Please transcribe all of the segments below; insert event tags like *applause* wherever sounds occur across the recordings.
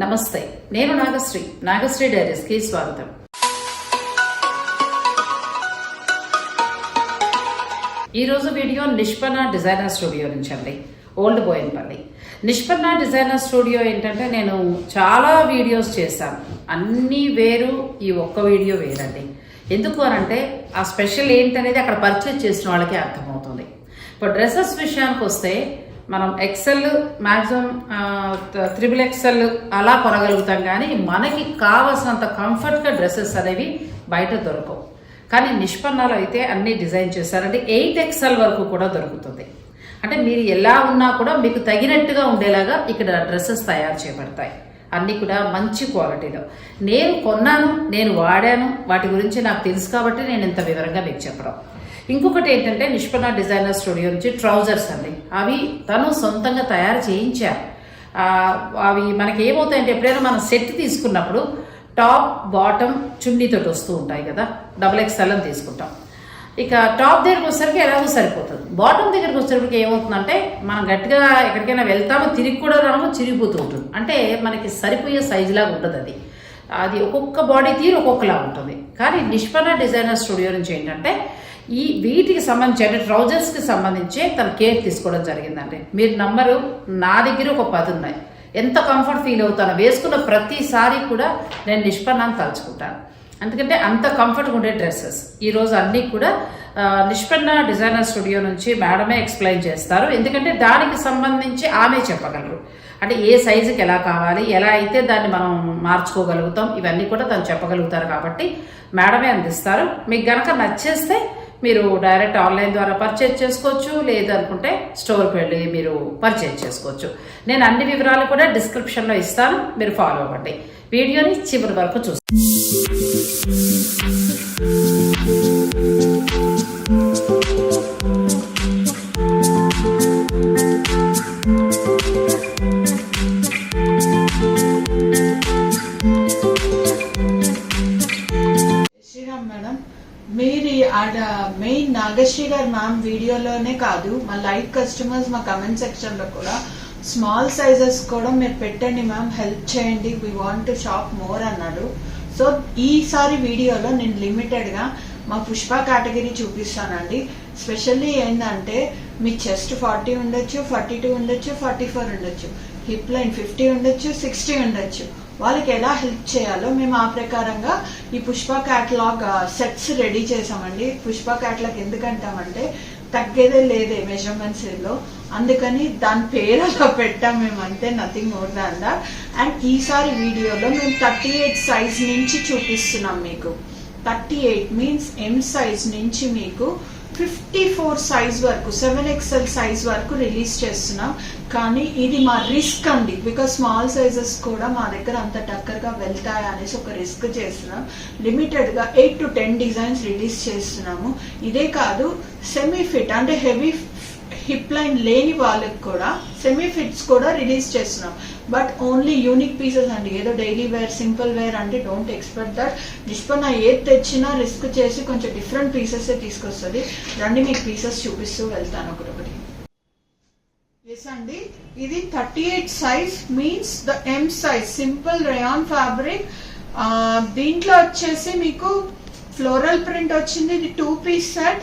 నమస్తే నేను నాగశ్రీ నాగశ్రీ డైరీస్కి స్వాగతం. ఈరోజు వీడియో నిష్పన్న డిజైనర్ స్టూడియో నుంచి అండి old Bowenpally Nishpanna designer studio ఏంటంటే నేను చాలా వీడియోస్ చేశాను అన్నీ వేరు ఈ ఒక్క వీడియో వేరండి. ఎందుకు అనంటే ఆ స్పెషల్ ఏంటనేది అక్కడ పర్చేజ్ చేసిన వాళ్ళకి అర్థమవుతుంది. ఇప్పుడు డ్రెస్సెస్ విషయానికి వస్తే మనం ఎక్సెల్ మ్యాక్సిమం త్రిబుల్ ఎక్సెల్ అలా కొనగలుగుతాం కానీ మనకి కావలసినంత కంఫర్ట్గా డ్రెస్సెస్ అనేవి బయట దొరకవు. కానీ నిష్పన్నాలు అయితే అన్ని డిజైన్ చేశారంటే ఎయిట్ ఎక్సెల్ వరకు కూడా దొరుకుతుంది. అంటే మీరు ఎలా ఉన్నా కూడా మీకు తగినట్టుగా ఉండేలాగా ఇక్కడ డ్రెస్సెస్ తయారు చేయబడతాయి. అన్నీ కూడా మంచి క్వాలిటీలో. నేను కొన్నాను నేను వాడాను వాటి గురించి నాకు తెలుసు కాబట్టి నేను ఇంత వివరంగా మీకు చెప్పడం. ఇంకొకటి ఏంటంటే నిష్పణ డిజైనర్ స్టూడియో నుంచి ట్రౌజర్స్ అండి. అవి తను సొంతంగా తయారు చేయించారు. అవి మనకి ఏమవుతాయంటే ఎప్పుడైనా మనం సెట్ తీసుకున్నప్పుడు టాప్ బాటమ్ చున్నీతోటి వస్తూ ఉంటాయి కదా. డబుల్ ఎక్స్ఎల్ అని తీసుకుంటాం. ఇక టాప్ దగ్గరికి వచ్చేసరికి ఎలాగో సరిపోతుంది. బాటమ్ దగ్గరికి వచ్చేసరికి ఏమవుతుందంటే మనం గట్టిగా ఎక్కడికైనా వెళ్తామో తిరిగి కూడా రాము చిరిగిపోతూ ఉంటుంది అంటే మనకి సరిపోయే సైజులాగా ఉంటుంది అది. అది ఒక్కొక్క బాడీ తీరు ఒక్కొక్కలా ఉంటుంది. కానీ నిష్పన్న డిజైనర్ స్టూడియో నుంచి ఏంటంటే ఈ వీటికి సంబంధించి అంటే ట్రౌజర్స్కి సంబంధించి తన కేర్ తీసుకోవడం జరిగిందండి. మీరు నంబరు నా దగ్గర ఒక పది ఉన్నాయి. ఎంత కంఫర్ట్ ఫీల్ అవుతానో వేసుకున్న ప్రతిసారి కూడా నేను నిష్పన్నాన్ని తలుచుకుంటాను. ఎందుకంటే అంత కంఫర్ట్గా ఉండే డ్రెస్సెస్ ఈరోజు అన్నీ కూడా నిష్పన్న డిజైనర్ స్టూడియో నుంచి మేడమే ఎక్స్ప్లెయిన్ చేస్తారు. ఎందుకంటే దానికి సంబంధించి ఆమె చెప్పగలరు. అంటే ఏ సైజుకి ఎలా కావాలి ఎలా అయితే దాన్ని మనం మార్చుకోగలుగుతాం ఇవన్నీ కూడా తను చెప్పగలుగుతారు కాబట్టి మేడమే అందిస్తారు. మీకు గనక నచ్చేస్తే మీరు డైరెక్ట్ ఆన్లైన్ ద్వారా పర్చేజ్ చేసుకోవచ్చు లేదనుకుంటే స్టోర్కి వెళ్ళి మీరు పర్చేజ్ చేసుకోవచ్చు. నేను అన్ని వివరాలు కూడా డిస్క్రిప్షన్లో ఇస్తాను. మీరు ఫాలో అవ్వండి. వీడియోని చివరి వరకు చూస్తాను మేడం మీరు ఆడ మెయిన్ నాగశ్రీ గారు మ్యామ్ వీడియోలోనే కాదు మా లైవ్ కస్టమర్స్ మా కమెంట్ సెక్షన్లో కూడా స్మాల్ సైజెస్ కూడా మీరు పెట్టండి మ్యామ్ హెల్ప్ చేయండి we want to shop more అన్నారు. సో ఈసారి వీడియోలో నేను లిమిటెడ్గా మా పుష్ప కేటగిరీ చూపిస్తానండి. స్పెషల్లీ ఏంటంటే మీ చెస్ట్ ఫార్టీ ఉండొచ్చు ఫార్టీ టూ ఉండొచ్చు ఫార్టీ ఫోర్ ఉండొచ్చు హిప్ లైన్ ఫిఫ్టీ ఉండొచ్చు సిక్స్టీ ఉండొచ్చు. వాళ్ళకి ఎలా హెల్ప్ చేయాలో మేము ఆ ప్రకారంగా ఈ పుష్ప క్యాటలాగ్ సెట్స్ రెడీ చేసామండి. పుష్ప క్యాటలాగ్ ఎందుకంటామంటే తగ్గేదే లేదే మెజర్మెంట్స్లో. అందుకని దాని పేరు అలా పెట్టాం మేము అంతే nothing more than that and ఈసారి వీడియోలో మేము థర్టీ ఎయిట్ సైజ్ నుంచి చూపిస్తున్నాం మీకు. Thirty eight means M size నుంచి మీకు ఫిఫ్టీ ఫోర్ సైజ్ వరకు సెవెన్ ఎక్స్ఎల్ సైజ్ వరకు రిలీజ్ చేస్తున్నాం. కానీ ఇది మా రిస్క్ అండి బికాస్ స్మాల్ సైజెస్ కూడా మా దగ్గర అంత టక్కర్గా వెళ్తాయి అనేసి ఒక రిస్క్ చేస్తున్నాం. లిమిటెడ్గా eight to ten designs release చేస్తున్నాము. ఇదే కాదు సెమీ ఫిట్ అంటే హెవీ హిప్ లైన్ లేని వాళ్ళకి కూడా సెమీ ఫిట్స్ కూడా రిలీజ్ చేస్తున్నాం. బట్ ఓన్లీ యూనిక్ పీసెస్ అండి. ఏదో డైలీ వేర్ సింపుల్ వేర్ అంటే డోంట్ ఎక్స్పెక్ట్ దట్ నిష్పన్న ఏది తెచ్చినా రిస్క్ చేసి కొంచెం డిఫరెంట్ పీసెస్ తీసుకొస్తుంది. రండి మీకు పీసెస్ చూపిస్తూ వెళ్తాను ఒకటొకటి. ఎస్ అండి. ఇది thirty eight size means the M size simple rayon fabric దీంట్లో వచ్చేసి మీకు ఫ్లోరల్ ప్రింట్ వచ్చింది. ఇది టూ పీస్ సెట్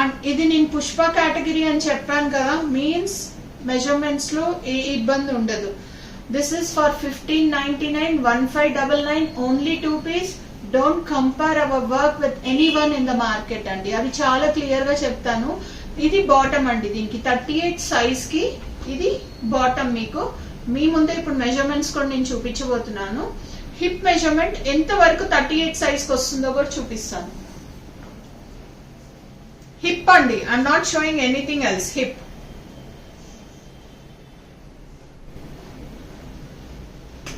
అండ్ ఇది నేను పుష్ప కేటగిరీ అని చెప్పాను కదా మీన్స్ మెజర్మెంట్స్లో ఏ ఇబ్బంది ఉండదు. This is for fifteen ninety nine one five double nine only two piece don't compare our work with anyone in the market అండి. అది చాలా క్లియర్గా చెప్తాను. ఇది బాటమ్ అండి దీనికి. థర్టీ ఎయిట్ సైజ్కి ఇది బాటమ్ మీకు. మీ ముందే ఇప్పుడు మెజర్మెంట్స్ కూడా నేను చూపించబోతున్నాను. హిప్ మెజర్మెంట్ ఎంత వరకు థర్టీ ఎయిట్ సైజ్కి వస్తుందో కూడా చూపిస్తాను. హిప్ అండి. I'm not showing anything else hip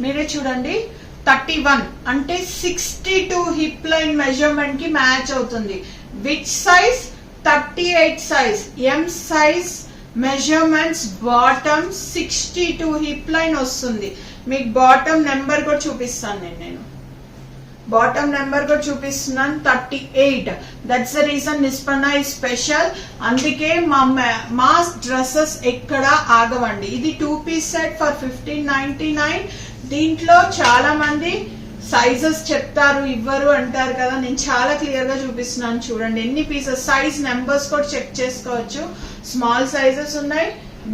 మీరే చూడండి. Thirty one. అంటే సిక్స్టీ టూ హిప్ లైన్ మెజర్మెంట్కి మ్యాచ్ అవుతుంది. Which size thirty eight size M size measurements bottom sixty two hip line వస్తుంది. మీకు బాటమ్ నెంబర్ కూడా చూపిస్తాను నేను నేను. బాటమ్ నెంబర్ కూడా చూపిస్తున్నాను thirty eight that's the reason Nishpanna ఈ స్పెషల్ అందుకే మా మా డ్రెస్సెస్ ఎక్కడ ఆగవండి. ఇది two piece set for fifteen ninety nine దీంట్లో చాలా మంది సైజెస్ చెప్తారు ఇవ్వరు అంటారు కదా. నేను చాలా క్లియర్గా చూపిస్తున్నాను చూడండి. ఎన్ని పీసెస్ సైజ్ నెంబర్స్ కూడా చెక్ చేసుకోవచ్చు. స్మాల్ సైజెస్ ఉన్నాయి.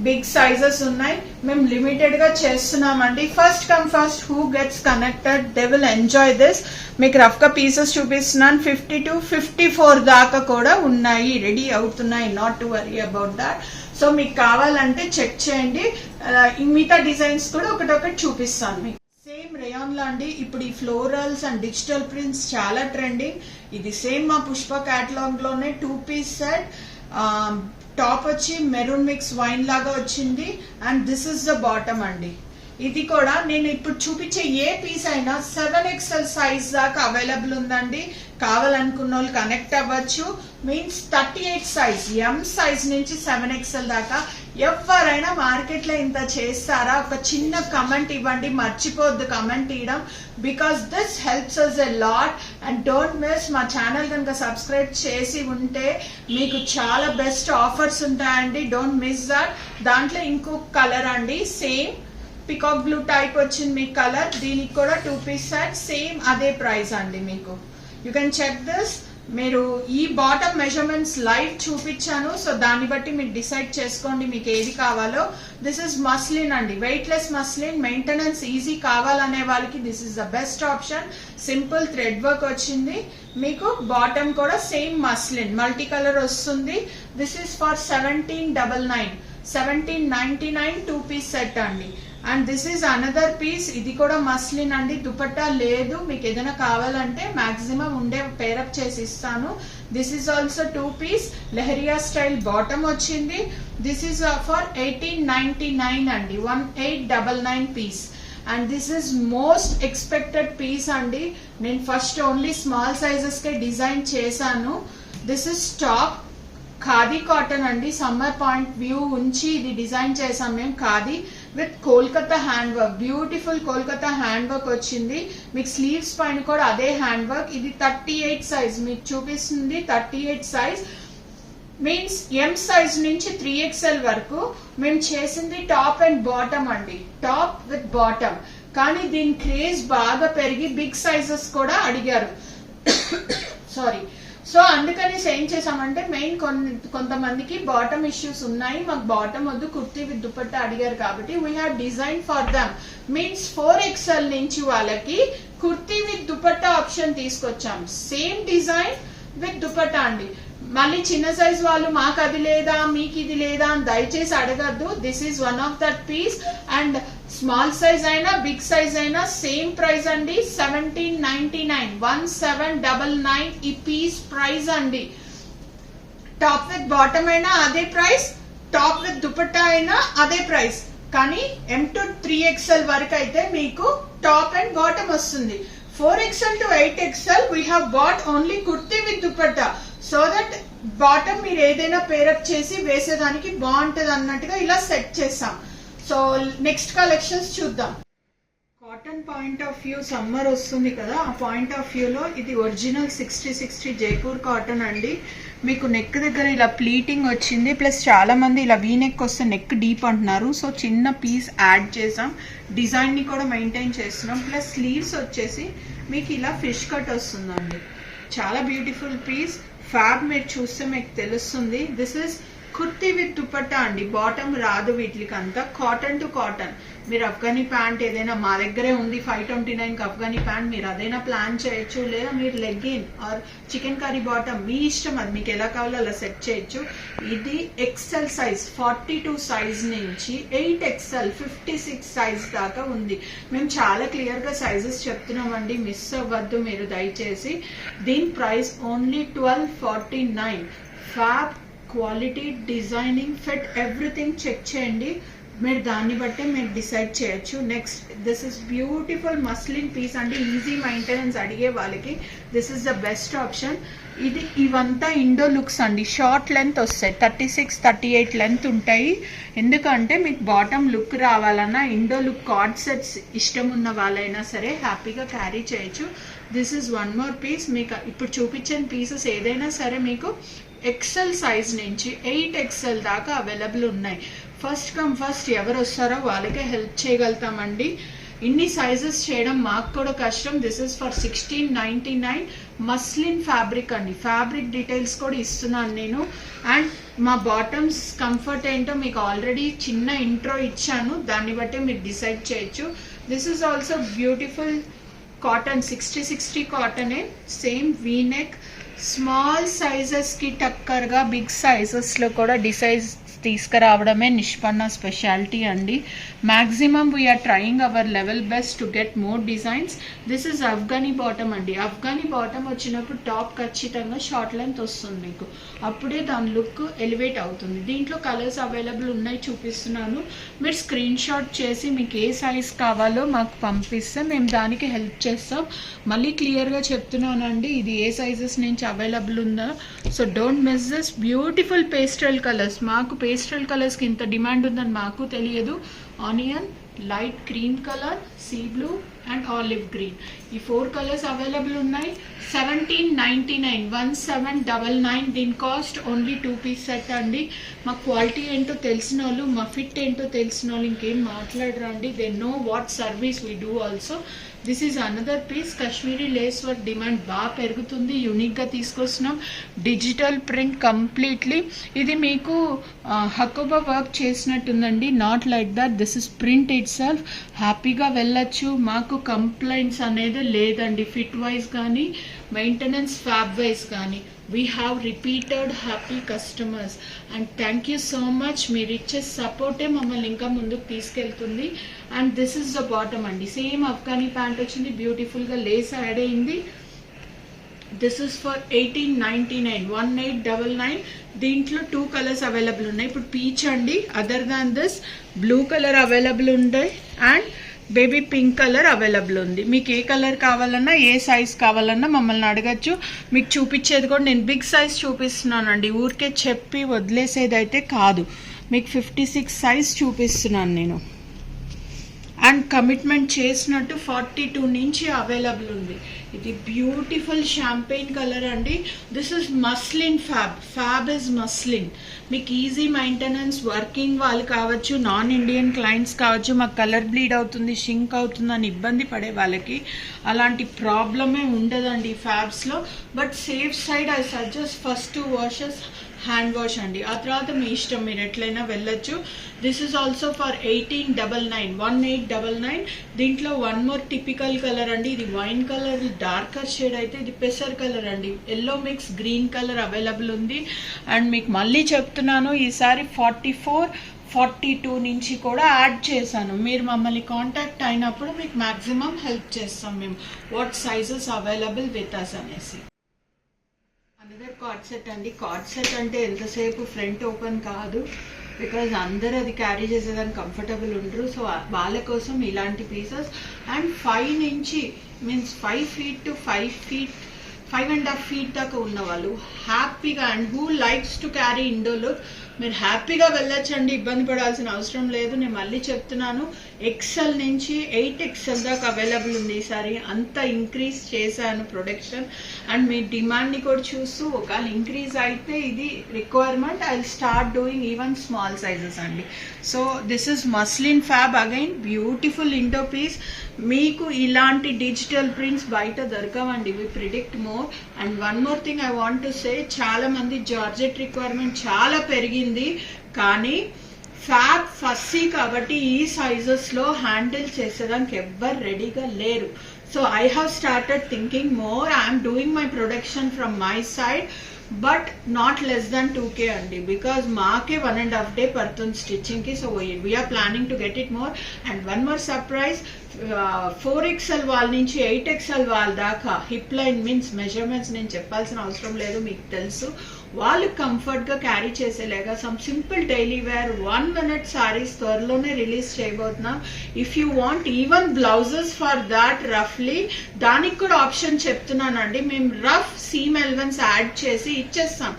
బిగ్ సైజెస్ ఉన్నాయి. మేము లిమిటెడ్గా చేస్తున్నామండి. First come first who gets connected they will enjoy this. మీకు రఫ్గా పీసెస్ చూపిస్తున్నాను. ఫిఫ్టీ టు ఫిఫ్టీ ఫోర్ దాకా కూడా ఉన్నాయి. రెడీ అవుతున్నాయి. Not to worry about that. So మీకు కావాలంటే చెక్ చేయండి. మిగతా డిజైన్స్ కూడా ఒకటొకటి చూపిస్తాను మీకు. సేమ్ రేయాన్ లాంటి ఇప్పుడు ఈ ఫ్లోరల్స్ అండ్ డిజిటల్ ప్రింట్స్ చాలా ట్రెండింగ్. ఇది సేమ్ మా పుష్ప క్యాటలాగ్లోనే టూ పీస్ సెట్. టాప్ వచ్చి మెరూన్ మిక్స్ వైన్ లాగా వచ్చింది and this is the bottom అండి. ఇది కూడా నేను ఇప్పుడు చూపించే ఏ పీస్ అయినా సెవెన్ ఎక్స్ఎల్ సైజ్ దాకా అవైలబుల్ ఉందండి. కావాలనుకున్న వాళ్ళు కనెక్ట్ అవ్వచ్చు. Means thirty eight size M size నుంచి సెవెన్ ఎక్స్ఎల్ దాకా ఎవరైనా మార్కెట్లో ఇంత చేస్తారా? ఒక చిన్న కమెంట్ ఇవ్వండి మర్చిపోద్దు కమెంట్ ఇవ్వడం. Because this helps us a lot and don't miss మా ఛానల్ కనుక సబ్స్క్రైబ్ చేసి ఉంటే మీకు చాలా బెస్ట్ ఆఫర్స్ ఉంటాయండి. డోంట్ మిస్ దట్ దాంట్లో ఇంకొక కలర్ అండి. సేమ్ పికాక్ బ్లూ టైప్ వచ్చింది మీ కలర్ దీనికి కూడా టూ పీస్ సెట్ సేమ్ అదే ప్రైస్ అండి మీకు. యూ కెన్ చెక్ దిస్ మీరు ఈ బాటమ్ మెజర్మెంట్స్ లైవ్ చూపించాను. సో దాన్ని బట్టి మీరు డిసైడ్ చేసుకోండి మీకు ఏది కావాలో. దిస్ ఇస్ మస్లిన్ అండి. వెయిట్లెస్ మస్లిన్ మెయింటెనెన్స్ ఈజీ కావాలనే వాళ్ళకి this is the best option simple thread work వచ్చింది. మీకు బాటమ్ కూడా సేమ్ మస్లిన్ మల్టీ కలర్ వస్తుంది. This is for seventeen double nine seventeen ninety nine two piece set అండి. And this is another piece ఇది కూడా muslin అండి. దుపట్టా లేదు. మీకు ఏదైనా కావాలంటే మాక్సిమం ఉండే పేరప్ చేసి ఇస్తాను. This is also two piece leheriya style bottom వచ్చింది. This is for eighteen ninety nine అండి. One eight double nine piece and this is most expected piece అండి. నేను ఫస్ట్ ఓన్లీ స్మాల్ సైజెస్ కే design చేశాను. This is top khadi cotton అండి. Summer point view ఉంచి ఇది design చేసాం మేము khadi. With Kolkata hand work beautiful Kolkata hand work వచ్చింది. మీకు స్లీవ్స్ పైన కూడా అదే హ్యాండ్ వర్క్ ఇది థర్టీ ఎయిట్ సైజ్. మీకు చూపిస్తుంది thirty eight size. Means M size నుంచి త్రీ ఎక్స్ఎల్ వరకు మేము చేసింది టాప్ అండ్ బాటమ్ అండి. Top with bottom. కానీ దీని క్రేజ్ బాగా పెరిగి బిగ్ సైజెస్ కూడా అడిగారు. *coughs* సారీ. సో అందుకని ఏం చేసామంటే మెయిన్ కొన్ని కొంతమందికి బాటమ్ ఇష్యూస్ ఉన్నాయి మాకు బాటమ్ వద్దు కుర్తీ విత్ దుపట్ట అడిగారు కాబట్టి we have design for them means four XL నుంచి వాళ్ళకి కుర్తీ విత్ దుపట్ట ఆప్షన్ తీసుకొచ్చాం. సేమ్ డిజైన్ విత్ దుపట్ట అండి. మళ్ళీ చిన్న సైజ్ వాళ్ళు మాకు అది లేదా మీకు ఇది లేదా అని దయచేసి అడగద్దు. This is one of that piece and small size అయినా బిగ్ సైజ్ అయినా సేమ్ ప్రైస్ అండి. Seventeen ninety nine one seven double nine ఈ పీస్ ప్రైస్ అండి. టాప్ విత్ బాటమ్ అయినా అదే ప్రైస్ టాప్ విత్ దుపట్టా అయినా అదే ప్రైస్. కానీ ఎం టు త్రీ ఎక్స్ఎల్ వరకు అయితే మీకు టాప్ అండ్ బాటమ్ వస్తుంది. Four XL to eight XL we have but only kurti with dupatta. So that bottom మీరు ఏదైనా పేరప్ చేసి వేసేదానికి బాగుంటది అన్నట్టుగా ఇలా సెట్ చేసాం. సో నెక్స్ట్ కలెక్షన్స్ చూద్దాం. Cotton point of view summer వస్తుంది కదా. ఆ పాయింట్ ఆఫ్ వ్యూలో ఇది original sixty sixty Jaipur cotton అండి. మీకు నెక్ దగ్గర ఇలా ప్లీటింగ్ వచ్చింది. ప్లస్ చాలా మంది ఇలా వీ నెక్ వస్తే నెక్ డీప్ అంటున్నారు. సో చిన్న పీస్ యాడ్ చేసాం. డిజైన్ని కూడా మెయింటైన్ చేస్తున్నాం. ప్లస్ స్లీవ్స్ వచ్చేసి మీకు ఇలా ఫిష్ కట్ వస్తుందండి. చాలా బ్యూటిఫుల్ పీస్ ఫ్యాబ్ మీరు చూస్తే మీకు తెలుస్తుంది. This is kurti with dupatta అండి. బాటమ్ రాదు వీటికి అంతా కాటన్ టు కాటన్ మీరు అఫ్ఘనీ ప్యాంట్ ఏదైనా మా దగ్గరే ఉంది five twenty nine Afghani pant మీరు అదైనా ప్లాన్ చేయొచ్చు లేదా మీరు legging or chicken curry bottom మీ ఇష్టం అది మీకు ఎలా కావాలో అలా సెట్ చేయొచ్చు. ఇది XL size forty two size నుంచి eight XL fifty six size దాకా ఉంది. మేము చాలా క్లియర్గా సైజెస్ చెప్తున్నామండి. మిస్ అవ్వద్దు మీరు దయచేసి. దీని price only twelve forty nine fab quality designing fit everything check చేయండి. మీరు దాన్ని బట్టే మీరు డిసైడ్ చేయొచ్చు. Next this is beautiful muslin piece అంటే ఈజీ మెయింటెనెన్స్ అడిగే వాళ్ళకి this is the best option ఇది ఇవంతా ఇండో లుక్స్ అండి. షార్ట్ లెంత్ వస్తాయి. Thirty six thirty eight length ఉంటాయి. ఎందుకంటే మీకు బాటమ్ లుక్ రావాలన్నా ఇండో లుక్ కార్డ్ సెట్స్ ఇష్టం ఉన్న వాళ్ళైనా సరే హ్యాపీగా క్యారీ చేయొచ్చు. This is one more piece మీకు ఇప్పుడు చూపించిన పీసెస్ ఏదైనా సరే మీకు ఎక్సెల్ సైజ్ నుంచి ఎయిట్ ఎక్సెల్ దాకా అవైలబుల్ ఉన్నాయి. ఫస్ట్ కమ్ ఫస్ట్ ఎవరు వస్తారో వాళ్ళకే హెల్ప్ చేయగలుగుతామండి. ఇన్ని సైజెస్ చేయడం మాకు కూడా కష్టం. This is for sixteen ninety nine muslin fabric అండి. ఫ్యాబ్రిక్ డీటెయిల్స్ కూడా ఇస్తున్నాను నేను. అండ్ మా బాటమ్స్ కంఫర్ట్ ఏంటో మీకు ఆల్రెడీ చిన్న ఇంట్రో ఇచ్చాను. దాన్ని బట్టి మీరు డిసైడ్ చేయొచ్చు. This is also beautiful cotton sixty sixty కాటనే same V neck small సైజెస్కి టక్కర్గా బిగ్ సైజెస్లో కూడా డిసైజ్ తీసుకురావడమే నిష్పన్న స్పెషాలిటీ అండి. Maximum we're trying our level best to get more designs this is Afghani bottom అండి. అఫ్ఘనీ బాటమ్ వచ్చినప్పుడు టాప్ ఖచ్చితంగా షార్ట్ లెంత్ వస్తుంది మీకు. అప్పుడే దాని లుక్ ఎలివేట్ అవుతుంది. దీంట్లో కలర్స్ అవైలబుల్ ఉన్నాయి చూపిస్తున్నాను. మీరు స్క్రీన్ షాట్ చేసి మీకు ఏ సైజ్ కావాలో మాకు పంపిస్తే మేము దానికి హెల్ప్ చేస్తాం. మళ్ళీ క్లియర్గా చెప్తున్నానండి ఇది ఏ సైజెస్ నుంచి అవైలబుల్ ఉందో? So don't miss this beautiful pastel colours మాకు పేస్టల్ కలర్స్కి ఇంత డిమాండ్ ఉందని మాకు తెలియదు. Onion light cream colour sea blue and olive green. ఈ ఫోర్ కలర్స్ అవైలబుల్ ఉన్నాయి. Seventeen ninety nine one seven double nine. దీని cost only two piece set అండి. మా క్వాలిటీ ఏంటో తెలిసిన వాళ్ళు మా ఫిట్ ఏంటో తెలిసిన వాళ్ళు ఇంకేం మాట్లాడరండి they know what service we do also this is another piece Kashmiri lace work demand బాగా పెరుగుతుంది. యూనిక్గా తీసుకొస్తున్నాం. డిజిటల్ ప్రింట్ కంప్లీట్లీ ఇది మీకు hakoba work చేసినట్టుందండి. Not like that this is print itself హ్యాపీగా వెళ్ళొచ్చు. మాకు కంప్లైంట్స్ అనేది లేదండి. ఫిట్ వైజ్ కానీ మెయింటెనెన్స్ ఫ్యాబ్ వైజ్ కానీ we have repeated happy customers and thank you so much మీరు ఇచ్చే సపోర్టే మమ్మల్ని ఇంకా ముందుకు తీసుకెళ్తుంది. And this is the bottom అండి. సేమ్ అఫ్ఘానీ ప్యాంట్ వచ్చింది. బ్యూటిఫుల్గా లేస్ యాడ్ అయింది. This is for eighteen ninety nine one eight double nine దీంట్లో టూ కలర్స్ అవైలబుల్ ఉన్నాయి. ఇప్పుడు పీచ్ అండి. Other than this blue colour available ఉంటాయి and baby pink colour available ఉంది. మీకు ఏ కలర్ కావాలన్నా ఏ సైజ్ కావాలన్నా మమ్మల్ని అడగచ్చు. మీకు చూపించేది కూడా నేను బిగ్ సైజ్ చూపిస్తున్నానండి. ఊరికే చెప్పి వదిలేసేది అయితే కాదు. మీకు ఫిఫ్టీ సిక్స్ సైజ్ చూపిస్తున్నాను నేను. అండ్ కమిట్మెంట్ చేసినట్టు ఫార్టీ టూ నుంచి అవైలబుల్ ఉంది. ఇది బ్యూటిఫుల్ షాంపెయిన్ కలర్ అండి. This is muslin fab fab is muslin మీకు ఈజీ మెయింటెనెన్స్ వర్కింగ్ వాళ్ళు కావచ్చు నాన్ ఇండియన్ క్లయింట్స్ కావచ్చు మాకు కలర్ బ్లీడ్ అవుతుంది షింక్ అవుతుంది అని ఇబ్బంది పడే వాళ్ళకి అలాంటి ప్రాబ్లమే ఉండదండి ఫ్యాబ్స్లో but safe side I suggest first washes hand wash అండి. ఆ తర్వాత మీ ఇష్టం మీరు ఎట్లయినా వెళ్ళొచ్చు. This is also for eighteen double nine one eight double nine దీంట్లో వన్ మోర్ టిపికల్ కలర్ అండి. ఇది వైన్ కలర్ డార్కర్ షేడ్ అయితే ఇది పెసర్ కలర్ అండి. Yellow mix green colour available ఉంది. అండ్ మీకు మళ్ళీ చెప్తున్నాను ఈసారి ఫార్టీ ఫోర్ ఫార్టీ టూ నుంచి కూడా యాడ్ చేశాను. మీరు మమ్మల్ని కాంటాక్ట్ అయినప్పుడు మీకు మ్యాక్సిమం హెల్ప్ చేస్తాం మేము. What sizes available with us అనేసి. కార్డ్ సెట్ అండి. కార్డ్ సెట్ అంటే ఎంతసేపు ఫ్రంట్ ఓపెన్ కాదు. బికాజ్ అందరూ అది క్యారీ చేసేదానికి కంఫర్టబుల్ ఉండరు. సో వాళ్ళ కోసం ఇలాంటి పీసెస్. అండ్ ఫైవ్ నుంచి means five feet to five feet five and half feet దాకా ఉన్న వాళ్ళు హ్యాపీగా and who likes to carry Indo look. మీరు హ్యాపీగా వెళ్ళొచ్చండి. ఇబ్బంది పడాల్సిన అవసరం లేదు. నేను మళ్ళీ చెప్తున్నాను. ఎక్సెల్ నుంచి ఎయిట్ ఎక్సెల్ దాకా అవైలబుల్ ఉంది ఈసారి అంత ఇంక్రీజ్ చేశాను ప్రొడక్షన్ అండ్ మీ డిమాండ్ని కూడా చూస్తూ ఒకవేళ ఇంక్రీజ్ అయితే ఇది requirement I start doing even small sizes అండి. So this is muslin fab again beautiful Indo piece మీకు ఇలాంటి డిజిటల్ ప్రింట్స్ బయట దొరకవండి. We predict more and one more thing I want to say చాలా మంది జార్జెట్ రిక్వైర్మెంట్ చాలా పెరిగింది. కానీ fat fussy కాబట్టి ఈ సైజెస్లో హ్యాండిల్ చేసేదానికి ఎవ్వరు రెడీగా లేరు. So I have started thinking more I'm doing my production from my side but not less than two K అండి. బికాజ్ మాకే వన్ అండ్ హాఫ్ డే పడుతుంది స్టిచ్చింగ్కి so we're planning to get it more and one more surprise four XL వాళ్ళ నుంచి eight XL వాళ్ళ దాకా hip line means measurements నేను చెప్పాల్సిన అవసరం లేదు మీకు తెలుసు. వాళ్ళు కంఫర్ట్గా క్యారీ చేసేలాగా some simple daily wear one minute sarees త్వరలోనే రిలీజ్ చేయబోతున్నాం. If you want even blouses for that రఫ్లీ దానికి కూడా ఆప్షన్ చెప్తున్నానండి. మేము రఫ్ సీమ్ ఎల్వెన్స్ యాడ్ చేసి ఇచ్చేస్తాం.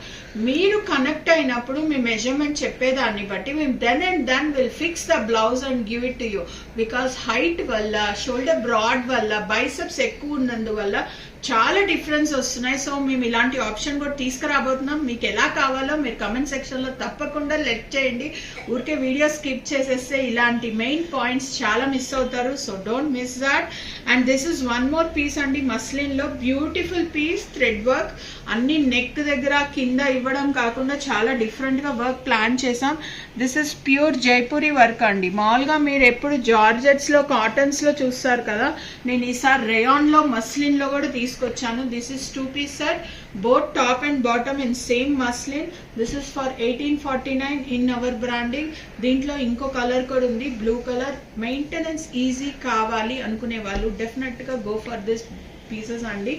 మీరు కనెక్ట్ అయినప్పుడు మీ మెజర్మెంట్ చెప్పేదాన్ని బట్టి మేము then and then will fix the blouse and give it to you because height వల్ల షోల్డర్ బ్రాడ్ వల్ల బైసెప్స్ ఎక్కువ ఉన్నందువల్ల చాలా డిఫరెన్స్ వస్తున్నాయి. సో మేము ఇలాంటి ఆప్షన్ కూడా తీసుకురాబోతున్నాం. మీకు ఎలా కావాలో మీరు కమెంట్ సెక్షన్లో తప్పకుండా లెట్ చేయండి. ఊరికే వీడియో స్కిప్ చేసేస్తే ఇలాంటి మెయిన్ పాయింట్స్ చాలా మిస్ అవుతారు. So don't miss that and this is one more piece అండి. మస్లిన్లో బ్యూటిఫుల్ పీస్ థ్రెడ్ వర్క్ అన్ని నెక్ దగ్గర కింద ఇవ్వడం కాకుండా చాలా డిఫరెంట్గా వర్క్ ప్లాన్ చేసాం this is pure Jaipuri work అండి. మామూలుగా మీరు ఎప్పుడు జార్జెట్స్లో కాటన్స్లో చూస్తారు కదా. నేను ఈసారి రేయాన్లో మస్లిన్లో కూడా తీసుకొచ్చాను. This is two piece set both top and bottom in same muslin this is for eighteen forty nine in our branding దీంట్లో ఇంకో కలర్ కూడా ఉంది బ్లూ కలర్ మెయింటెనెన్స్ ఈజీ కావాలి అనుకునే వాళ్ళు డెఫినెట్గా గో ఫర్ దిస్ పీసెస్ అండి.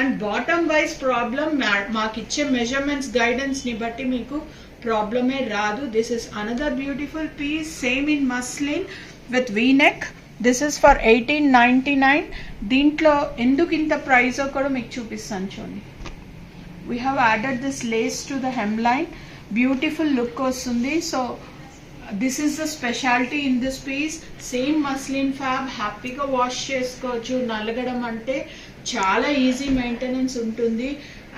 అండ్ బాటమ్ వైజ్ ప్రాబ్లం మాకు ఇచ్చే మెజర్మెంట్స్ గైడెన్స్ని బట్టి మీకు ప్రాబ్లమే రాదు. This is another beautiful piece same in muslin with V neck this is for eighteen ninety nine దీంట్లో ఎందుకు ఇంత ప్రైస్ కూడా మీకు చూపిస్తాను చూడండి. We have added this lace to the hemline beautiful look వస్తుంది. So this is the speciality in this piece same muslin fab హ్యాపీగా wash చేసుకోవచ్చు. నలగడం అంటే చాలా ఈజీ మెయింటెనెన్స్ ఉంటుంది.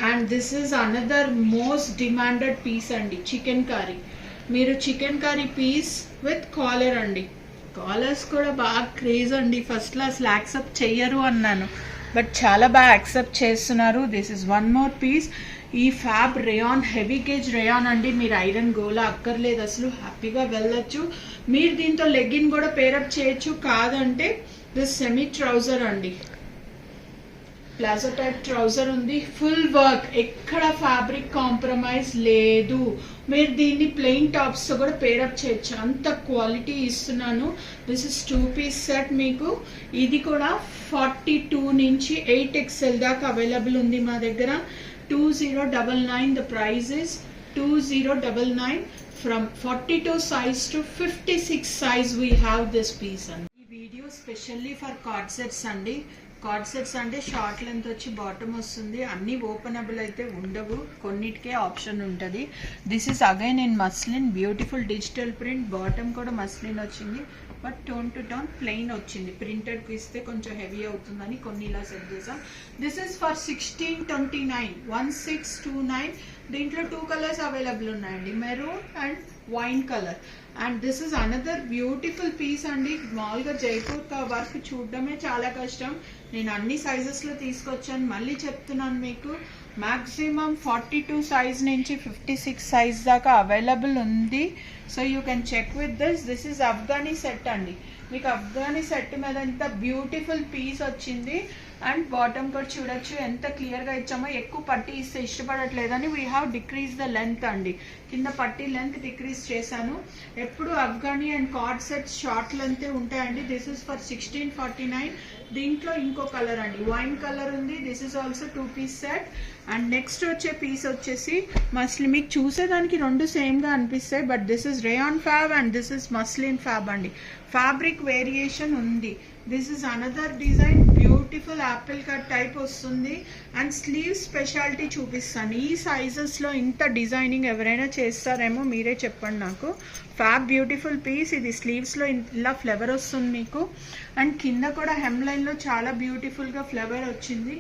And this is another most demanded piece అండి. Chicken curry మీరు chicken curry piece with collar అండి. కాలర్స్ కూడా బాగా క్రేజ్ అండి. ఫస్ట్లో అసలు యాక్సెప్ట్ చెయ్యరు అన్నాను. బట్ చాలా బాగా యాక్సెప్ట్ చేస్తున్నారు. This is one more piece ఈ fab rayon heavy gauge rayon అండి. మీరు ఐరన్ గోలా అక్కర్లేదు. అసలు హ్యాపీగా వెళ్ళొచ్చు. మీరు దీంతో లెగ్గిన్ కూడా పేరప్ చేయొచ్చు. కాదంటే దిస్ సెమీ ట్రౌజర్ అండి. ప్లాజో టైప్ ట్రౌజర్ ఉంది. ఫుల్ వర్క్ ఎక్కడ ఫ్యాబ్రిక్ కాంప్రమైజ్ లేదు. మీరు దీన్ని ప్లెయిన్ టాప్స్తో కూడా పేరప్ చేయొచ్చు. అంత క్వాలిటీ ఇస్తున్నాను. This is two piece set మీకు. ఇది కూడా ఫార్టీ టూ నుంచి ఎయిట్ ఎక్స్ఎల్ దాకా అవైలబుల్ ఉంది మా దగ్గర. Two zero double nine the price is two zero double nine from forty two size to fifty six size we have this piece అండి ఈ video specially for co-ord sets అండి. Co-ord sets అంటే short length వచ్చి bottom వస్తుంది. అన్ని openable అయితే ఉండవు. కొన్నిటికే ఆప్షన్ ఉంటుంది. This is again in muslin beautiful digital print bottom కూడా మస్లిన్ వచ్చింది. But tone to tone plain వచ్చింది. ప్రింటెడ్ ఇస్తే కొంచెం హెవీ అవుతుందని కొన్ని ఇలా సెట్ చేసాం this is for sixteen twenty nine one six two nine దీంట్లో టూ కలర్స్ అవైలబుల్ ఉన్నాయండి. Maroon and wine colour and this is another beautiful piece అండి. మామూలుగా జైపూర్ వర్క్ చూడడమే చాలా కష్టం. నేను అన్ని సైజెస్లో తీసుకొచ్చాను. మళ్ళీ చెప్తున్నాను మీకు. మ్యాక్సిమం ఫార్టీ టూ సైజ్ నుంచి ఫిఫ్టీ సిక్స్ సైజ్ దాకా అవైలబుల్ ఉంది. So you can check with this this is Afghani set అండి. మీకు అఫ్ఘానీ సెట్ మీద ఎంత బ్యూటిఫుల్ పీస్ వచ్చింది. అండ్ బాటమ్ కూడా చూడొచ్చు. ఎంత క్లియర్గా ఇచ్చామో ఎక్కువ పట్టి ఇస్తే ఇష్టపడట్లేదని we have decrease the length అండి. కింద పట్టి లెంత్ డిక్రీజ్ చేశాను. ఎప్పుడు Afghani and co-ord sets short length ఉంటాయండి. This is for sixteen forty nine దీంట్లో ఇంకో కలర్ అండి. వైన్ కలర్ ఉంది. This is also two piece set and next వచ్చే పీస్ వచ్చేసి మస్లి మీకు చూసేదానికి రెండు సేమ్గా అనిపిస్తాయి. But this is rayon fab and this is muslin fab అండి. ఫ్యాబ్రిక్ వేరియేషన్ ఉంది. This is another design beautiful apple cut type వస్తుంది. అండ్ స్లీవ్ స్పెషాలిటీ చూపిస్తాను. ఈ సైజెస్లో ఇంత డిజైనింగ్ ఎవరైనా చేస్తారేమో మీరే చెప్పండి నాకు. ఫ్యాబ్ బ్యూటిఫుల్ పీస్ ఇది స్లీవ్స్లో ఇలా ఫ్లేవర్ వస్తుంది మీకు. అండ్ కింద కూడా హెమ్ చాలా బ్యూటిఫుల్గా ఫ్లేవర్ వచ్చింది.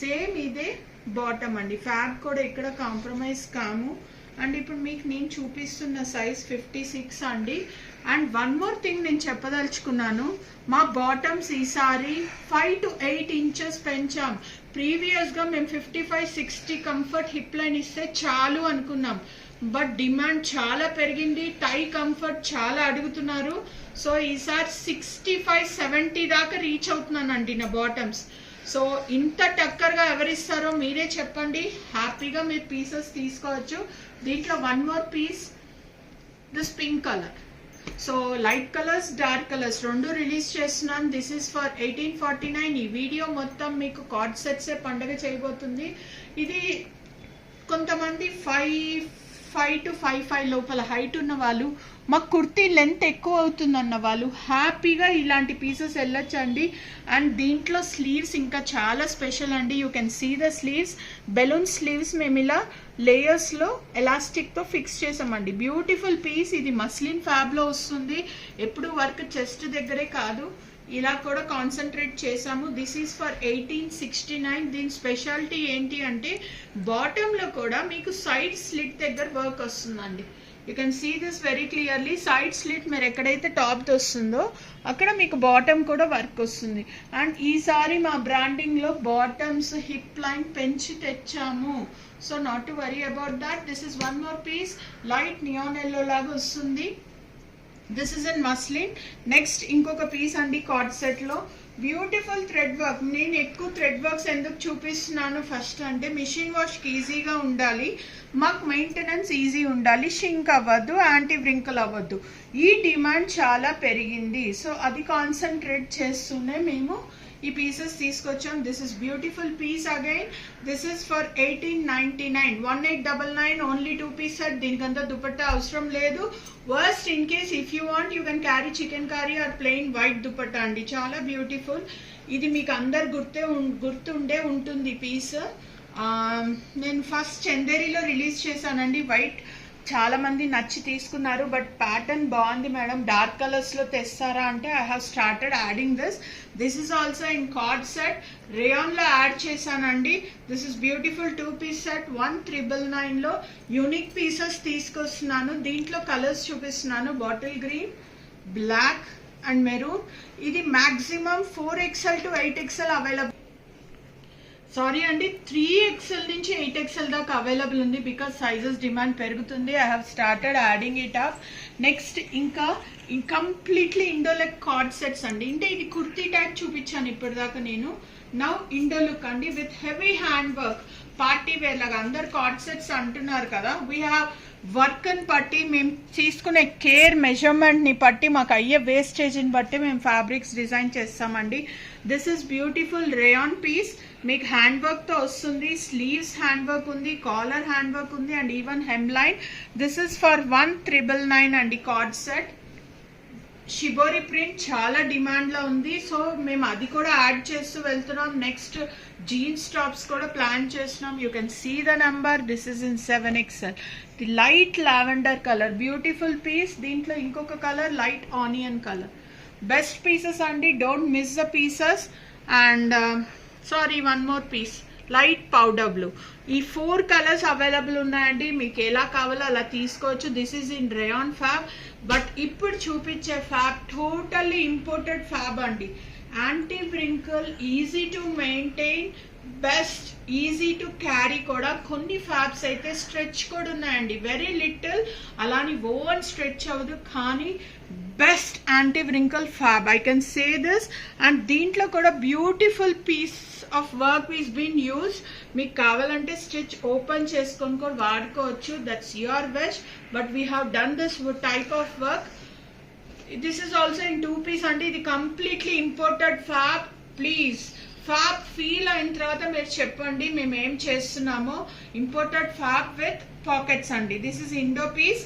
సేమ్ ఇదే బాటమ్ అండి. ఫ్యాబ్ కూడా ఇక్కడ కాంప్రమైజ్ కాము. అండ్ ఇప్పుడు మీకు నేను చూపిస్తున్న సైజ్ ఫిఫ్టీ సిక్స్ అండి. అండ్ వన్ మోర్ థింగ్ నేను చెప్పదలుచుకున్నాను. మా బాటమ్స్ ఈసారి ఫైవ్ టు ఎయిట్ ఇంచెస్ పెంచాం. ప్రీవియస్గా మేము fifty five sixty comfort hip line ఇస్తే చాలు అనుకున్నాం. బట్ డిమాండ్ చాలా పెరిగింది. టై కంఫర్ట్ చాలా అడుగుతున్నారు. సో ఈసారి సిక్స్టీ ఫైవ్ సెవెంటీ దాకా రీచ్ అవుతున్నానండి నా బాటమ్స్ సో ఇంత టక్కర్గా ఎవరిస్తారో మీరే చెప్పండి. హ్యాపీగా మీరు పీసెస్ తీసుకోవచ్చు. దీంట్లో one more piece this pink colour so light colours dark colours రెండు రిలీజ్ చేస్తున్నాను. This is for eighteen forty nine ఈ వీడియో మొత్తం మీకు కార్డ్ సెట్సే పండగ చేయబోతుంది. ఇది కొంతమంది five five to five five లోపల హైట్ ఉన్న వాళ్ళు మాకు కుర్తీ లెంత్ ఎక్కువ అవుతుంది అన్న వాళ్ళు హ్యాపీగా ఇలాంటి పీసెస్ వెళ్ళొచ్చండి. అండ్ దీంట్లో స్లీవ్స్ ఇంకా చాలా స్పెషల్ అండి. You can see the sleeves balloon sleeves మేము ఇలా లేయర్స్లో ఎలాస్టిక్తో ఫిక్స్ చేసామండి. బ్యూటిఫుల్ పీస్ ఇది మస్లిన్ ఫ్యాబ్లో వస్తుంది. ఎప్పుడు వర్క్ చెస్ట్ దగ్గరే కాదు. ఇలా కూడా కాన్సన్ట్రేట్ చేసాము this is for eighteen sixty nine దీని స్పెషాలిటీ ఏంటి అంటే బాటంలో కూడా మీకు సైడ్ స్లిట్ దగ్గర వర్క్ వస్తుందండి. You can see this very clearly side slit మీరు ఎక్కడైతే టాప్ వస్తుందో అక్కడ మీకు బాటమ్ కూడా వర్క్ వస్తుంది. అండ్ ఈసారి మా బ్రాండింగ్లో బాటమ్స్ హిప్ లైన్ పెంచి తెచ్చాము. So not to worry about that this is one more piece light neon yellow లాగా వస్తుంది. This is in muslin next ఇంకొక పీస్ అండి కార్డ్ సెట్లో. బ్యూటిఫుల్ థ్రెడ్ వర్క్ నేను ఎక్కువ థ్రెడ్ వర్క్స్ ఎందుకు చూపిస్తున్నాను ఫస్ట్ అంటే మిషన్ వాష్కి ఈజీగా ఉండాలి. మాకు మెయింటెనెన్స్ ఈజీ ఉండాలి. షింక్ అవ్వద్దు యాంటీ వ్రింకల్ అవ్వద్దు. ఈ డిమాండ్ చాలా పెరిగింది. సో అది కాన్సన్ట్రేట్ చేస్తూనే మేము ఈ పీసెస్ తీసుకొచ్చాం. This is beautiful piece again this is for eighteen ninety nine one eight double nine only two piece set దీనికంతా దుపట్టా అవసరం లేదు. Worst in case if you want you can carry chikankari or plain white dupatta అండి. చాలా beautiful ఇది మీకు అందరు గుర్తే గుర్తుండే ఉంటుంది పీస్ um, నేను ఫస్ట్ చందేరిలో రిలీజ్ చేశానండి. వైట్ చాలా మంది నచ్చి తీసుకున్నారు బట్ ప్యాటర్న్ బాగుంది మేడం. డార్క్ కలర్స్లో తెస్తారా అంటే I have started adding this this is also in coord set రేయాన్లో add చేశానండి. This is beautiful two piece set one triple nine unique pieces తీసుకొస్తున్నాను. దీంట్లో కలర్స్ చూపిస్తున్నాను. Bottle green black and maroon ఇది maximum four XL to eight XL available sorry అండి three XL నుంచి eight XL దాకా available ఉంది because sizes demand పెరుగుతుంది. I have started adding it up next ఇంకా completely Indo look coord sets అండి. అంటే ఇది కుర్తీ టైప్ చూపించాను ఇప్పటిదాకా నేను. నవ్ ఇండోలుక్ అండి. With heavy hand work party wear లాగా అందరు కార్డ్ సెట్స్ అంటున్నారు కదా. వీ హ్యావ్ వర్క్ అని బట్టి మేము తీసుకునే కేర్ మెజర్మెంట్ని బట్టి మాకు అయ్యే వేస్టేజ్ని బట్టి మేము ఫ్యాబ్రిక్స్ డిజైన్ చేస్తామండి. This is beautiful rayon piece మీకు హ్యాండ్ వర్క్తో వస్తుంది స్లీవ్స్ హ్యాండ్ వర్క్ ఉంది కాలర్ హ్యాండ్ వర్క్ ఉంది and even hem line this is for one triple nine అండి కార్డ్ సెట్ షిబోరి ప్రింట్ చాలా డిమాండ్లో ఉంది. సో మేము అది కూడా యాడ్ చేస్తూ వెళ్తున్నాం. నెక్స్ట్ జీన్స్ టాప్స్ కూడా ప్లాన్ చేస్తున్నాం. You can see the number this is in seven XL the light lavender colour beautiful piece దీంట్లో ఇంకొక colour light onion colour best pieces అండి. Don't miss the pieces and sorry one more piece light powder blue ఈ four colours available ఉన్నాయండి. మీకు ఎలా కావాలో అలా తీసుకోవచ్చు. This is in rayon fab but ఇప్పుడు చూపించే ఫ్యాబ్ టోటల్లీ ఇంపోర్టెడ్ ఫ్యాబ్ అండి. Anti wrinkle easy to maintain best easy to carry కూడా కొన్ని ఫ్యాబ్స్ అయితే స్ట్రెచ్ కూడా ఉన్నాయండి. వెరీ లిటిల్ అలాని ఓవన్ స్ట్రెచ్ అవ్వదు. కానీ best anti wrinkle fab I can say this and దీంట్లో కూడా beautiful piece of work is been use మీకు కావాలంటే స్టిచ్ ఓపెన్ చేసుకొని కూడా వాడుకోవచ్చు. That's your best but we have done this type of work this is also in two piece అంటే ఇది completely imported fab please fab feel అయిన తర్వాత మీరు చెప్పండి మేము ఏం చేస్తున్నామో. ఇంపోర్టెడ్ ఫ్యాబ్ విత్ పాకెట్స్ అండి. This is indo piece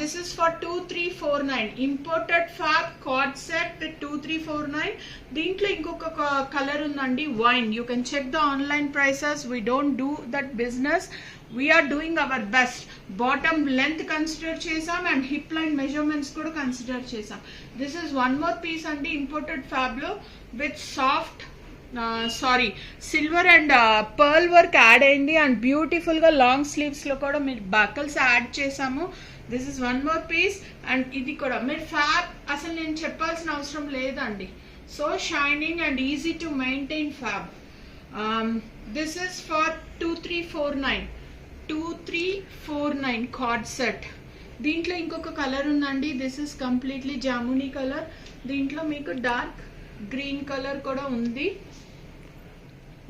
this is for two three four nine imported fab coord set with two three four nine దీంట్లో ఇంకొక కలర్ ఉందండి wine you can check the online prices we don't do that business we're doing our best bottom length consider చేసాం and hip line measurements కూడా consider చేసాం this is one more piece అండి imported ఫ్యాబ్లో with soft sorry silver and pearl work add అయింది. And బ్యూటిఫుల్గా long స్లీవ్స్లో కూడా మీరు buckles add చేసాము this is one more piece and ఇది కూడా. మీరు ఫ్యాబ్ అసలు నేను చెప్పాల్సిన అవసరం లేదండి. So shining and easy to maintain fab this is for two three four nine two three four nine coord set దీంట్లో ఇంకొక కలర్ ఉందండి. This is completely jamuni colour దీంట్లో మీకు డార్క్ గ్రీన్ కలర్ కూడా ఉంది.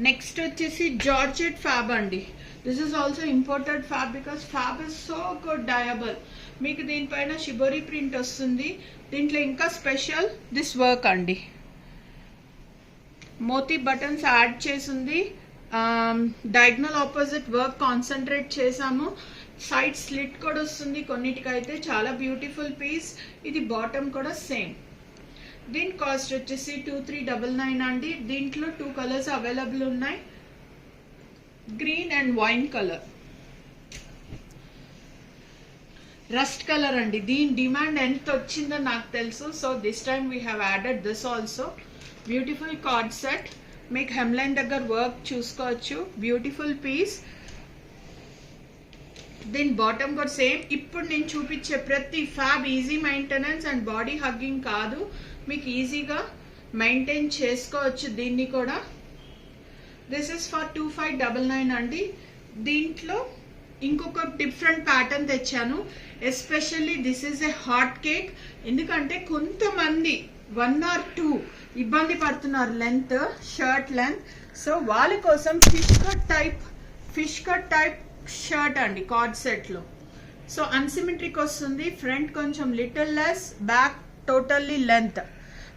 నెక్స్ట్ వచ్చేసి జార్జెట్ ఫ్యాబ్ అండి. This is also imported fab because fab is so good durable మీకు దీనిపైన షిబోరి ప్రింట్ వస్తుంది. దీంట్లో ఇంకా స్పెషల్ దిస్ వర్క్ అండి. మోతీ బటన్స్ యాడ్ చేసింది. డయాగ్నల్ ఆపోజిట్ వర్క్ కాన్సన్ట్రేట్ చేసాము సైడ్ స్లిట్ కూడా వస్తుంది కొన్నిటికైతే. చాలా బ్యూటిఫుల్ పీస్ ఇది బాటమ్ కూడా సేమ్ దీని కాస్ట్ వచ్చేసి టూ త్రీ డబల్ నైన్ అండి. దీంట్లో టూ కలర్స్ అవైలబుల్ ఉన్నాయి. Green and wine colour rust colour అండి. దీని డిమాండ్ ఎంత వచ్చిందో నాకు తెలుసు. So this time we have added this also beautiful coord set మీకు హెమ్లైన్ దగ్గర వర్క్ చూసుకోవచ్చు. బ్యూటిఫుల్ పీస్ దీని బాటమ్ కూడా సేమ్ ఇప్పుడు నేను చూపించే ప్రతి fab easy maintenance and body hugging కాదు. మీకు ఈజీగా మెయింటైన్ చేసుకోవచ్చు దీన్ని కూడా. This is for two five double nine అండి. దీంట్లో ఇంకొక డిఫరెంట్ ప్యాటర్న్ తెచ్చాను. Especially this is a hot cake ఎందుకంటే కొంతమంది వన్ ఆర్ టూ ఇబ్బంది పడుతున్నారు లెంత్ షర్ట్ లెంత్ సో వాళ్ళ కోసం fish cut type fish cut type shirt అండి కార్డ్ సెట్లో సో అన్సిమెట్రిక్ వస్తుంది. ఫ్రంట్ కొంచెం little less back totally length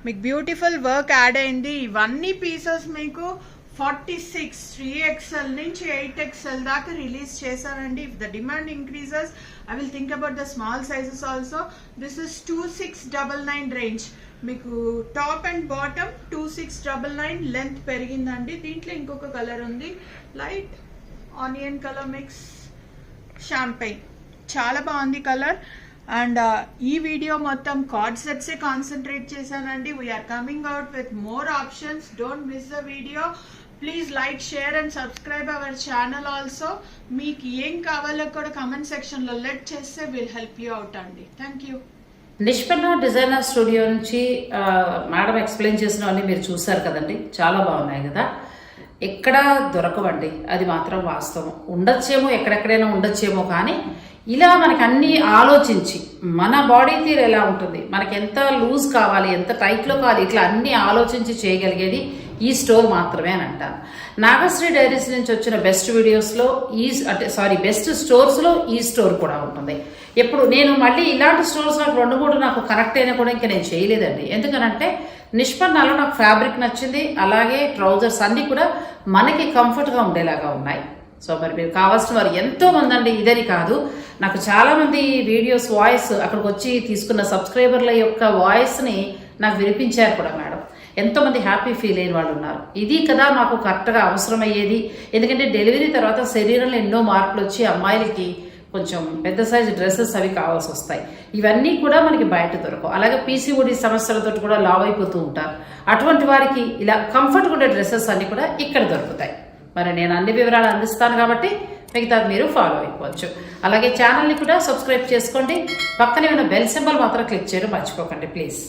మీకు బ్యూటిఫుల్ వర్క్ యాడ్ అయింది. ఇవన్నీ పీసెస్ మీకు ఫార్టీ సిక్స్ త్రీ ఎక్స్ఎల్ నుంచి ఎయిట్ ఎక్స్ఎల్ దాకా రిలీజ్ చేశారండి. If the demand increases I will think about the small sizes also this is two six double nine range మీకు top and bottom two six double nine length పెరిగిందండి. దీంట్లో ఇంకొక colour ఉంది. Light onion colour mix champagne చాలా బాగుంది colour and ఈ video మొత్తం card సెట్సే కాన్సన్ట్రేట్ చేశానండి. We're coming out with more options don't miss the video please like share and subscribe our channel also మీకు ఏం కావాలో కూడా కమెంట్ సెక్షన్లో లెట్ చేస్తే విల్ హెల్ప్ యూ అవుట్ అండి. Thank you Nishpanna designer studio నుంచి మేడం ఎక్స్ప్లెయిన్ చేసినవన్నీ మీరు చూసారు కదండి. చాలా బాగున్నాయి కదా. ఎక్కడ దొరకవండి. అది మాత్రం వాస్తవం. ఉండొచ్చేమో ఎక్కడెక్కడైనా ఉండొచ్చేమో కానీ ఇలా మనకి అన్ని ఆలోచించి మన బాడీ తీరు ఎలా ఉంటుంది? మనకి ఎంత లూజ్ కావాలి ఎంత టైట్లో కావాలి? ఇట్లా అన్ని ఆలోచించి చేయగలిగేది ఈ స్టోర్ మాత్రమే అని అంటాను. నాగశ్రీ డైరీస్ నుంచి వచ్చిన బెస్ట్ వీడియోస్లో ఈ అంటే సారీ బెస్ట్ స్టోర్స్లో ఈ స్టోర్ కూడా ఉంటుంది. ఎప్పుడు నేను మళ్ళీ ఇలాంటి స్టోర్స్ నాకు రెండు మూడు నాకు కరెక్ట్ అయినా కూడా ఇంకా నేను చేయలేదండి. ఎందుకనంటే నిష్పన్నాలో నాకు ఫ్యాబ్రిక్ నచ్చింది అలాగే ట్రౌజర్స్ అన్నీ కూడా మనకి కంఫర్ట్గా ఉండేలాగా ఉన్నాయి. సో మరి మీరు కావాల్సిన వారు ఎంతో మంది అండి ఇదని కాదు. నాకు చాలామంది వీడియోస్ వాయిస్ అక్కడికి వచ్చి తీసుకున్న సబ్స్క్రైబర్ల యొక్క వాయిస్ని నాకు వినిపించారు కూడా మేడం. ఎంతోమంది హ్యాపీ ఫీల్ అయిన వాళ్ళు ఉన్నారు. ఇది కదా మాకు కరెక్ట్గా అవసరమయ్యేది. ఎందుకంటే డెలివరీ తర్వాత శరీరంలో ఎన్నో మార్పులు వచ్చి అమ్మాయిలకి కొంచెం పెద్ద సైజు డ్రెస్సెస్ అవి కావాల్సి వస్తాయి. ఇవన్నీ కూడా మనకి బయట దొరకవు. అలాగే పీసీఓడి సమస్యలతో కూడా లావ్ అయిపోతూ ఉంటారు. అటువంటి వారికి ఇలా కంఫర్ట్గా ఉండే డ్రెస్సెస్ అన్నీ కూడా ఇక్కడ దొరుకుతాయి. మరి నేను అన్ని వివరాలు అందిస్తాను కాబట్టి మిగతా మీరు ఫాలో అయిపోవచ్చు. అలాగే ఛానల్ని కూడా సబ్స్క్రైబ్ చేసుకోండి. పక్కనే ఉన్న బెల్ సింబల్ మాత్రం క్లిక్ చేయడం మర్చిపోకండి ప్లీజ్